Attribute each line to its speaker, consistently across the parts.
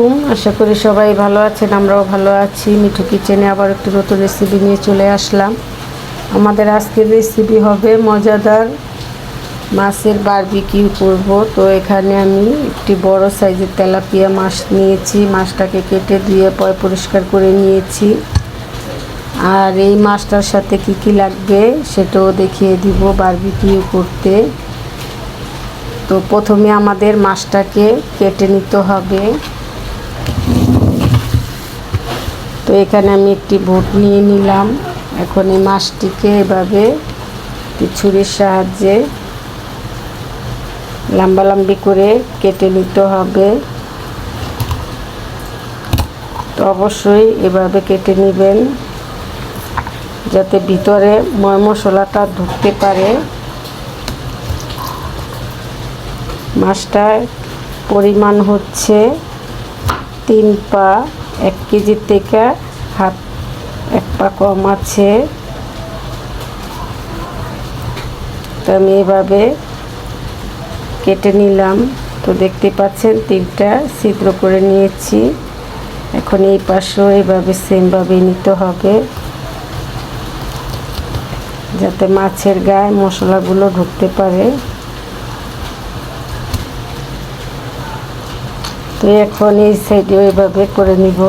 Speaker 1: আলাইকুম আশা করি সবাই ভালো আছেন, আমরাও ভালো আছি। মিঠু কিচেনে আবার একটু নতুন রেসিপি নিয়ে চলে আসলাম। আমাদের আজকের রেসিপি হবে মজাদার মাছের বারবিকিউ করব। তো এখানে আমি একটি বড় সাইজের তেলাপিয়া মাছ নিয়েছি। মাছটাকে কেটে ধুয়ে পয় পরিষ্কার করে নিয়েছি। আর এই মাছটার সাথে কি কি লাগবে সেটাও দেখিয়ে দিব বারবিকিউ করতে। তো প্রথমে আমাদের মাছটাকে কেটে নিতে হবে। তো এখানে আমি একটি বোট নিয়ে নিলাম। এখন এই মাছটিকে এভাবে ছুরির সাহায্যে লম্বালম্বি করে কেটে নিতে হবে। তো অবশ্যই এভাবে কেটে নেবেন, যাতে ভিতরে ময় মশলাটা ঢুকতে পারে। মাছটার পরিমাণ হচ্ছে তিন পা, এক কেজির থেকে হাত এক পা কম আছে। তো আমি এভাবে কেটে নিলাম। তো দেখতে পাচ্ছেন, তিনটা ছিদ্র করে নিয়েছি। এখন এই পাশেও এভাবে সেমভাবে নিতে হবে। যাতে মাছের গায়ে মশলাগুলো ঢুকতে পারে। তো এখন এই সাইডে এভাবে করে নিব।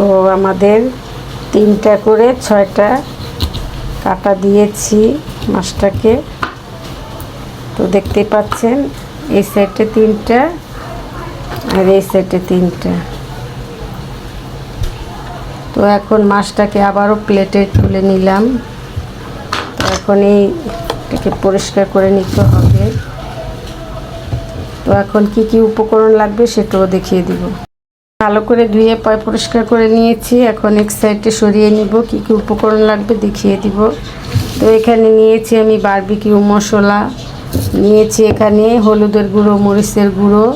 Speaker 1: তো আমাদের তিনটা করে ছয়টা কাটা দিয়েছি মাছটাকে। তো দেখতে পাচ্ছেন, এই সাইডে তিনটা আর এই সাইডে তিনটা। তো এখন মাছটাকে আবারও প্লেটে তুলে নিলাম। তো এখন এইটাকে পরিষ্কার করে নিতে হবে। তো এখন কি কি উপকরণ লাগবে সেটাও দেখিয়ে দিব। ভালো করে ধুয়ে পয় পরিষ্কার করে নিয়েছি। এখন এক সাইডে সরিয়ে নিব। কি কি উপকরণ লাগবে দেখিয়ে দিব। তো এখানে নিয়েছি আমি বারবিকিউ মশলা। নিয়েছি এখানে হলুদের গুঁড়ো, মরিচের গুঁড়ো।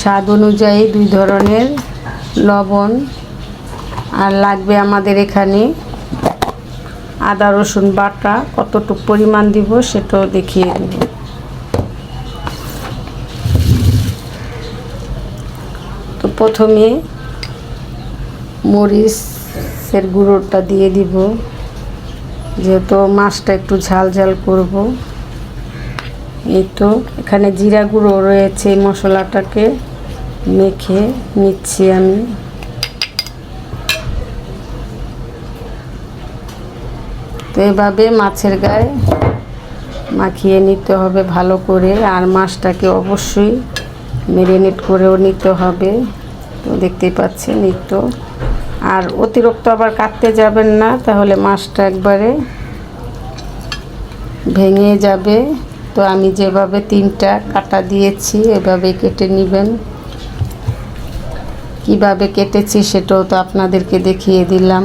Speaker 1: স্বাদ অনুযায়ী দুই ধরনের লবণ। আর লাগবে আমাদের এখানে আদা, রসুন বাটা। কতটুকু পরিমাণ দিব সেটাও দেখিয়ে দেব। প্রথমে মরিচের গুঁড়োটা দিয়ে দিব, যেহেতু মাছটা একটু ঝাল ঝাল করব। এই তো, এখানে জিরা গুঁড়ো রয়েছে এই মশলাটাকে মেখে নিচ্ছি আমি। তো এভাবে মাছের গায়ে মাখিয়ে নিতে হবে ভালো করে, আর মাছটাকে অবশ্যই মেরিনেট করেও নিতে হবে। তো দেখতেই পাচ্ছেন নিত্য। আর অতিরিক্ত আবার কাটতে যাবেন না, তাহলে মাছটা একবারে ভেঙে যাবে। তো আমি যেভাবে তিনটা কাটা দিয়েছি, এভাবে কেটে নেবেন। কীভাবে কেটেছি সেটাও তো আপনাদেরকে দেখিয়ে দিলাম।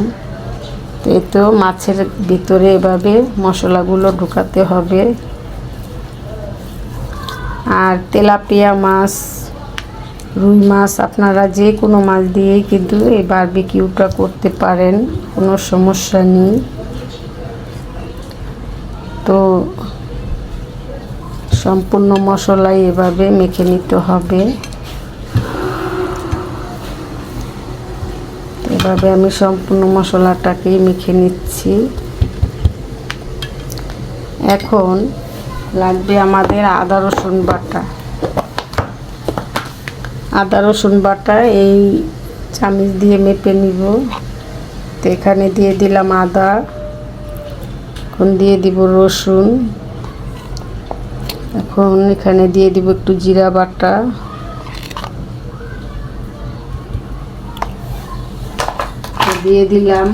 Speaker 1: তো এই তো মাছের ভিতরে এভাবে মশলাগুলো ঢুকাতে হবে। আর তেলাপিয়া মাছ রুই মাছ আপনারা যে কোনো মাছ দিয়েই কিন্তু এই বারবিকিউটা করতে পারেন, কোনো সমস্যা নেই। তো সম্পূর্ণ মশলাই এভাবে মেখে নিতে হবে। এভাবে আমি সম্পূর্ণ মশলাটাকেই মেখে নিচ্ছি। এখন লাগবে আমাদের আদা রসুন বাটা। আদা, রসুন বাটা এই চামিচ দিয়ে মেপে নিব। তো এখানে দিয়ে দিলাম আদা, এখন দিয়ে দিব রসুন। এখন এখানে দিয়ে দিব একটু জিরা বাটা। দিয়ে দিলাম।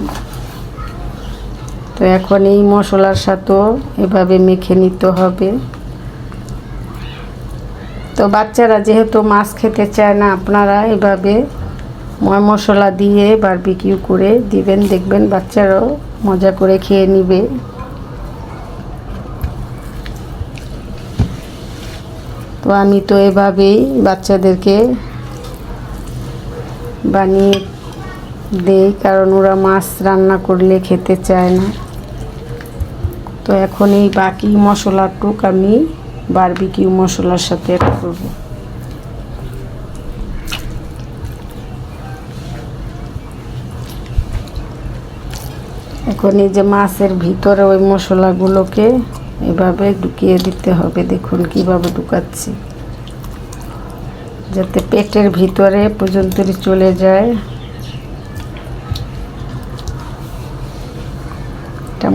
Speaker 1: তো এখন এই মশলার সাথেও এভাবে মেখে নিতে হবে। তো বাচ্চারা যেহেতু মাছ খেতে চায় না, আপনারা এভাবে ময় মশলা দিয়ে বারবিকিউ করে দিবেন, দেখবেন বাচ্চারাও মজা করে খেয়ে নিবে। তো আমি তো এভাবেই বাচ্চাদেরকে বানিয়ে দেই, কারণ ওরা মাছ রান্না করলে খেতে চায় না। তো এখন এই বাকি মশলাটুক আমি বারবিকিউ মশলার সাথে অ্যাড করব। এখন এই যে মাছের ভিতরে ওই মশলাগুলোকে এভাবে ঢুকিয়ে দিতে হবে। দেখুন কীভাবে ঢুকাচ্ছি। যাতে পেটের ভিতরে পর্যন্ত চলে যায়।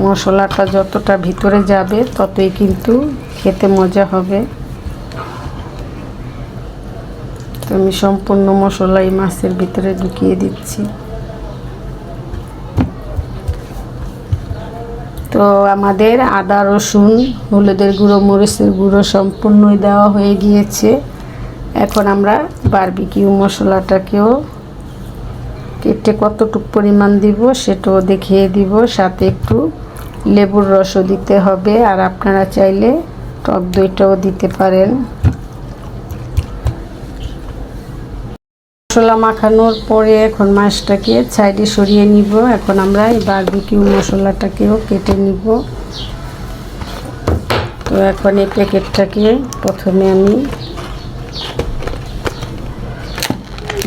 Speaker 1: মশলাটা যতটা ভিতরে যাবে, ততই কিন্তু খেতে মজা হবে। তো আমি সম্পূর্ণ মশলা এই মাছের ভিতরে ঢুকিয়ে দিচ্ছি। তো আমাদের আদা, রসুন, হলুদের গুঁড়ো, মরিচের গুঁড়ো সম্পূর্ণই দেওয়া হয়ে গিয়েছে। এখন আমরা বারবিকিউ মশলাটাকেও কেটে কতটুকু পরিমাণ দিব সেটাও দেখিয়ে দিব, সাথে একটু লেবুর রসও দিতে হবে, আর আপনারা চাইলে টক দইটাও দিতে পারেন। মশলা মাখানোর পরে এখন মাছটাকে সাইডে সরিয়ে নিব। এখন আমরা এই বারবিকিউ মশলাটাকেও কেটে নিব। তো এখন এই প্যাকেটটাকে প্রথমে আমি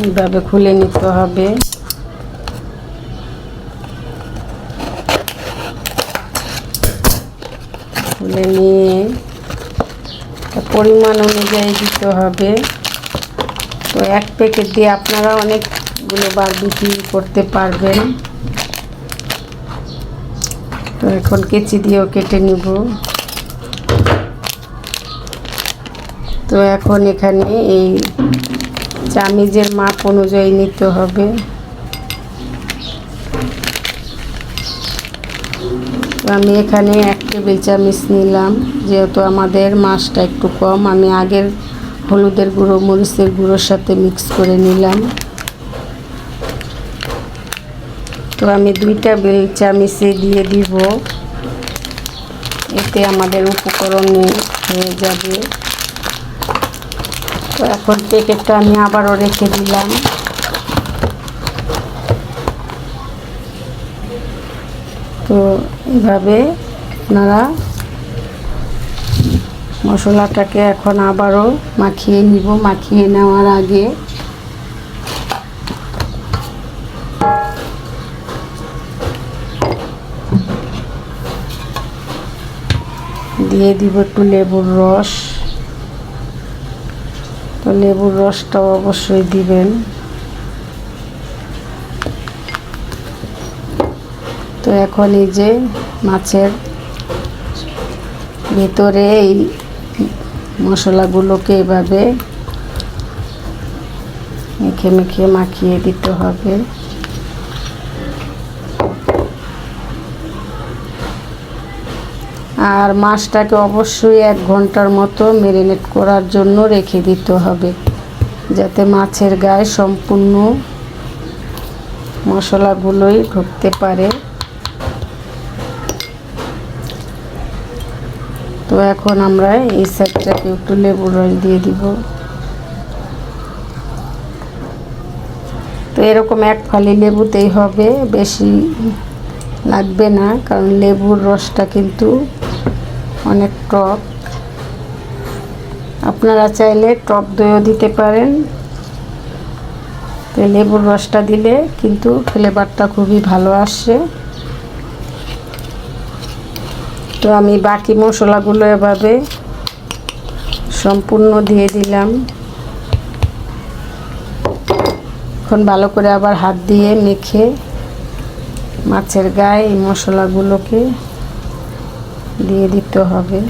Speaker 1: এইভাবে খুলে নিতে হবে। খুলে নিয়ে পরিমাণ অনুযায়ী দিতে হবে। তো এক প্যাকেট দিয়ে আপনারা অনেকগুলো বিক্রি করতে পারবেন। তো এখন কেচি দিয়েও কেটে নিব। তো এখন এখানে এই চামিজের মাপ অনুযায়ী নিতে হবে। আমি এখানে টেবিল চামচ নিলাম, যেহেতু আমাদের মাছটা একটু কম, আমি আগের হলুদের গুঁড়ো, মরিচের গুঁড়োর সাথে মিক্স করে নিলাম। তো আমি দুইটা বেল চামিচে দিয়ে দিব। এতে আমাদের উপকরণ হয়ে যাবে। তো এখন প্যাকেটটা আমি আবারও রেখে দিলাম। তো এভাবে আপনারা মশলাটাকে এখন আবারও মাখিয়ে নিব, মাখিয়ে নেওয়ার আগে। দিয়ে দিব একটু লেবুর রস। তো লেবুর রসটাও অবশ্যই দিবেন। তো এখন এই যে মাছের ভেতরে এই মশলাগুলোকে এভাবে মেখে মেখে মাখিয়ে দিতে হবে। আর মাছটাকে অবশ্যই এক ঘণ্টার মতো মেরিনেট করার জন্য রেখে দিতে হবে, যাতে মাছের গায়ে সম্পূর্ণ মশলাগুলোই ঢুকতে পারে। এখন আমরা এই সাইডটাকে একটু লেবুর রস দিয়ে দিব। তো এরকম এক ফালি লেবুতেই হবে, বেশি লাগবে না, কারণ লেবুর রসটা কিন্তু অনেক টক। আপনারা চাইলে টক দইও দিতে পারেন। তো লেবুর রসটা দিলে কিন্তু ফ্লেভারটা খুবই ভালো আসে। তো আমি বাকি মশলাগুলো এভাবে সম্পূর্ণ দিয়ে দিলাম। এখন ভালো করে আবার হাত দিয়ে মেখে মাছের গায়ে এই মশলাগুলোকে দিয়ে দিতে হবে।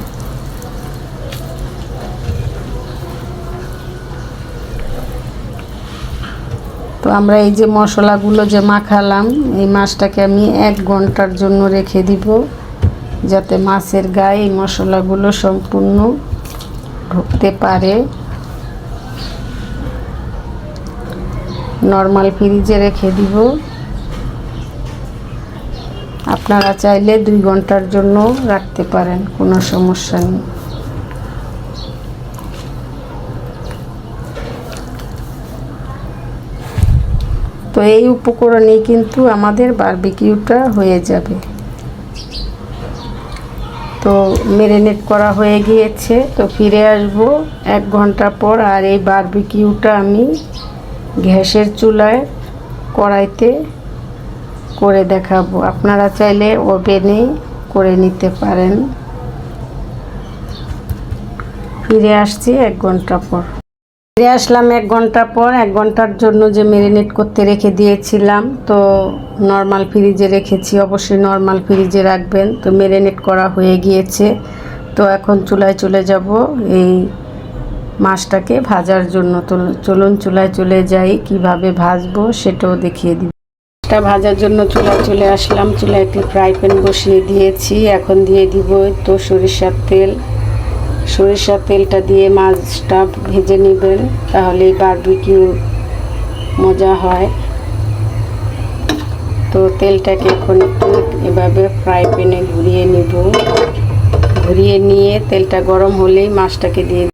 Speaker 1: তো আমরা এই যে মশলাগুলো যে মাখালাম, এই মাছটাকে আমি এক ঘণ্টার জন্য রেখে দিব। যাতে মাছের গায়ে এই মশলাগুলো সম্পূর্ণ ঢুকতে পারে। নর্মাল ফ্রিজে রেখে দিব। আপনারা চাইলে দুই ঘণ্টার জন্য রাখতে পারেন, কোনো সমস্যা নেই। তো এই উপকরণেই কিন্তু আমাদের বারবিকিউটা হয়ে যাবে। তো মেরিনেট করা হয়ে গিয়েছে। তো ফিরে আসব এক ঘণ্টা পর আর এই বারবিকিউটা আমি গ্যাসের চুলায় কড়াইতে করে দেখাবো। আপনারা চাইলে ওভেনে করে নিতে পারেন। ফিরে আসছি এক ঘণ্টা পর। ফিরে আসলাম এক ঘণ্টা পর, এক ঘণ্টার জন্য যে মেরিনেট করতে রেখে দিয়েছিলাম, তো নর্মাল ফ্রিজে রেখেছি, অবশ্যই নর্মাল ফ্রিজে রাখবেন। তো মেরিনেট করা হয়ে গিয়েছে। তো এখন চুলায় চলে যাব। এই মাছটাকে ভাজার জন্য তো চলুন চুলায় চলে যাই, কীভাবে ভাজবো সেটাও দেখিয়ে দিব মাছটা ভাজার জন্য চুলায় চলে আসলাম। চুলায় একটি ফ্রাই প্যান বসিয়ে দিয়েছি। এখন দিয়ে দিব তো সরিষার তেল। সরিষার তেলটা দিয়ে মাছটা ভেজে নেবেন তাহলে বারবিকিউ মজা হয়। তো তেলটাকে এখন একটু এভাবে ফ্রাই প্যানে ঘুরিয়ে নিব। ঘুরিয়ে নিয়ে তেলটা গরম হলেই মাছটাকে দিয়ে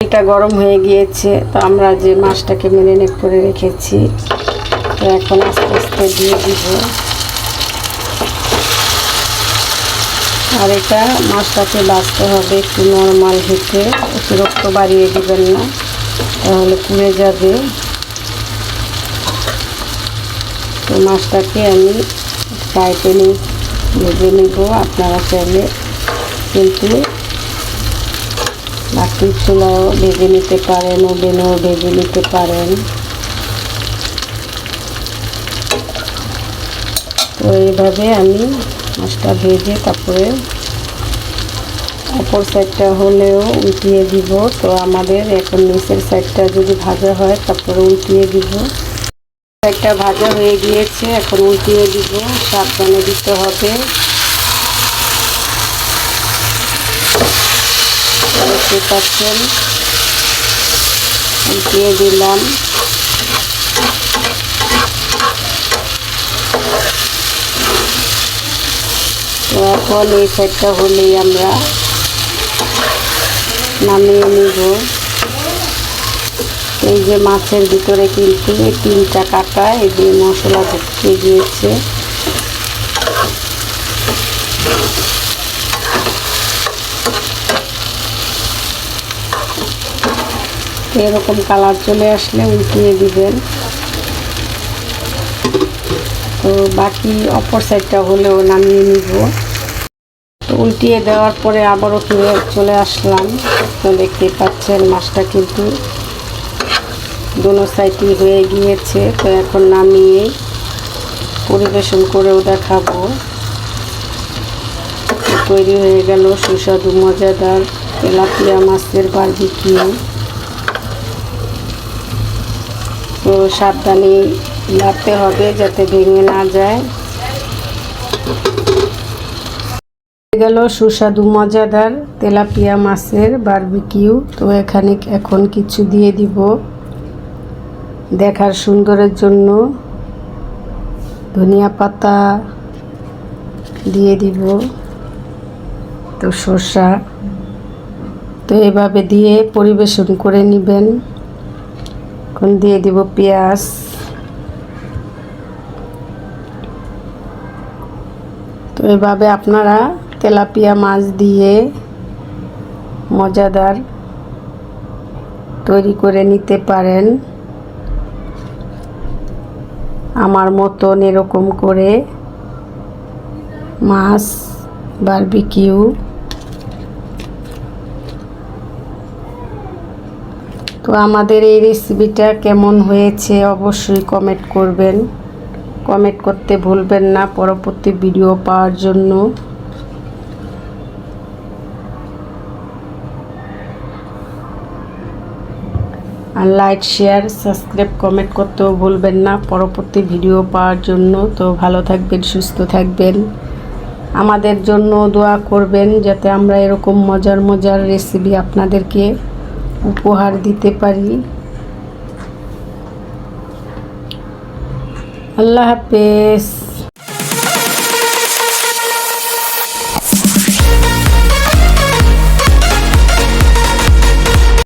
Speaker 1: তেলটা গরম হয়ে গিয়েছে, তো আমরা যে মাছটাকে মেরিনেট করে রেখেছি, তো এখন আস্তে আস্তে দিয়ে দিব। আর এটা মাছটাকে বাঁচতে হবে একটু নর্মাল হিটে, অতিরিক্ত বাড়িয়ে দেবেন না, তাহলে পুড়ে যাবে। তো মাছটাকে আমি ফ্রাই প্যানে ভেজে নেব, আপনারা চাইলে কিন্তু বাকি চুলাও ভেজে নিতে পারেন, ওভেনেও ভেজে নিতে পারেন। তো এইভাবে আমি মাছটা ভেজে তারপরে অপর সাইডটা হলেও উল্টিয়ে দিব। তো আমাদের এখন নিচের সাইডটা যদি ভাজা হয়, তারপরে উল্টিয়ে দিব। সাইডটা ভাজা হয়ে গিয়েছে, এখন উল্টিয়ে দিব। সাবধানে দিতে হবে। পাচ্ছেন? উল্টিয়ে দিলাম। এখন এই সাইডটা হলেই আমরা নামিয়ে নিব। এই যে মাছের ভিতরে কিন্তু এই তিনটা কাটা, এই যে মশলা ঢুকে গিয়েছে। এরকম কালার চলে আসলে উল্টিয়ে দিবেন। তো বাকি অপর সাইডটা হলেও নামিয়ে নিব। উল্টিয়ে দেওয়ার পরে আবারও ফিরে চলে আসলাম। তো দেখতে পাচ্ছেন মাছটা কিন্তু দোনো সাইডই হয়ে গিয়েছে। তো এখন নামিয়ে পরিবেশন করেও দেখাবো। তৈরি হয়ে গেল সুস্বাদু, মজাদার তেলাপিয়া মাছের বারবিকিউ তো সাবধানে লাগতে হবে যাতে ভেঙে না যায়। গেল সুস্বাদু, মজাদার তেলাপিয়া মাছের বারবিকিউ। তো এখানে এখন কিছু দিয়ে দিব দেখার সুন্দরের জন্য। ধনিয়া পাতা দিয়ে দিব। তো শসা। তো এভাবে দিয়ে পরিবেশন করে নেবেন। এখন দিয়ে দিব পেঁয়াজ। তো এভাবে আপনারা তেলাপিয়া মাছ দিয়ে মজাদার তৈরি করে নিতে পারেন। আমার মতন এরকম করে মাছ বারবিকিউ। তো আমাদের এই রেসিপিটা কেমন হয়েছে অবশ্যই কমেন্ট করবেন। কমেন্ট করতে ভুলবেন না, পরবর্তী ভিডিও পাওয়ার জন্য। আর লাইক শেয়ার সাবস্ক্রাইব কমেন্ট করতেও ভুলবেন না। পরবর্তী ভিডিও পাওয়ার জন্য তো ভালো থাকবেন, সুস্থ থাকবেন। আমাদের জন্য দোয়া করবেন যাতে আমরা এরকম মজার মজার রেসিপি আপনাদেরকে উপহার দিতে পারি। আল্লাহ হাফেজ।